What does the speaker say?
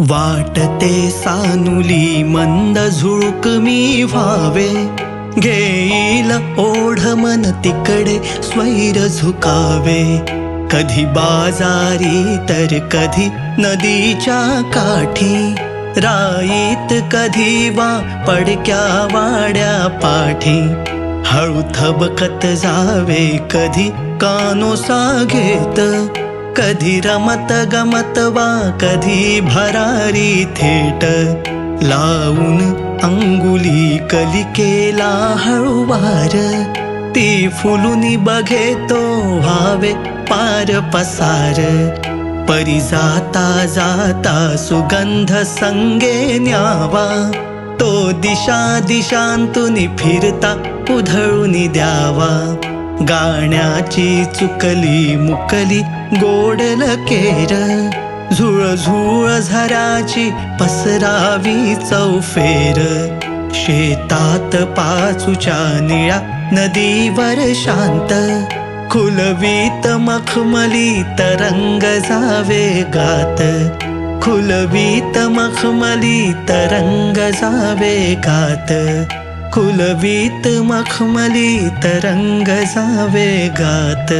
वाटते सानुली मंद झुळूक मी व्हावे. घेईल ओढ मन तिकडे स्वैर झुकावे. कधी बाजारी तर कधी नदीच्या काठी. राईत कधी वा पडक्या वाड्या पाठी. हळू थबकत जावे कधी कानोसा घेत. कधी रमत गमत वा कधी भरारी थेट लावून अंगुली कलिकेला हळूवार ती फुलुनी बघे तो व्हावे पार पसार. परी जाता जाता सुगंध संगे न्यावा तो दिशा दिशांतून फिरता उधळून द्यावा. गाण्याची चुकली मुकली गोडल केर. झुळ झुळ झराची पसरावी चौफेर. शेतात पाचूच्या निळ्या नदीवर शांत. खुलवीत मखमली तरंग जावे गात. खुलवीत मखमली तरंग जावे गात. कुलवीत मखमली तरंग जावे गात.